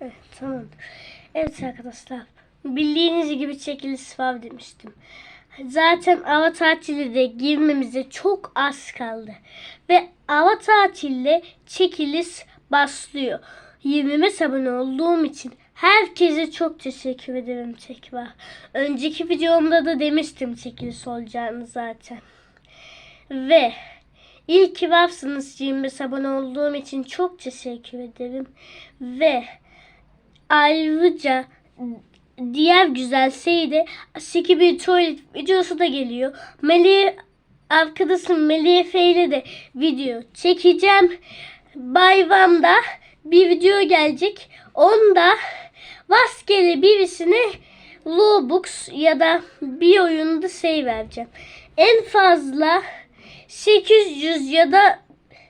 Evet tamam. Evet arkadaşlar. Bildiğiniz gibi çekiliş var demiştim. Zaten hava tatili de girmemize çok az kaldı. Ve hava tatilde çekiliş başlıyor. 20 abone olduğum için herkese çok teşekkür ederim tekrar. Önceki videomda da demiştim çekiliş olacağını zaten. Ve İyi ki varsınız 25 abone olduğum için çok teşekkür ederim. Ve ayrıca diğer güzel şey de Siki bir tuvalet videosu da geliyor. Melih arkadaşım Melih Efe ile de video çekeceğim. Bayramda bir video gelecek. Onda rastgele birisine Robux ya da bir oyunda şey vereceğim. En fazla 800 ya da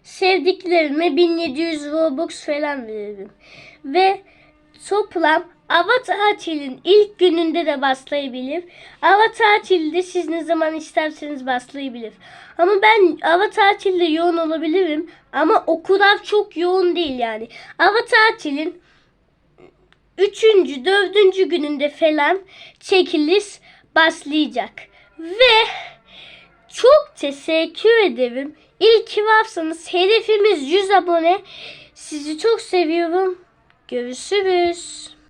sevdiklerime 1700 Robux falan veririm. Ve toplam hava tatilin ilk gününde de başlayabilir. Hava tatilde siz ne zaman isterseniz başlayabilir. Ama ben hava tatilde yoğun olabilirim. Ama o kadar çok yoğun değil yani. Hava tatilin üçüncü, dördüncü gününde falan çekiliş başlayacak. Ve çok teşekkür ederim. İyi ki varsanız hedefimiz 100 abone. Sizi çok seviyorum. Görüşürüz.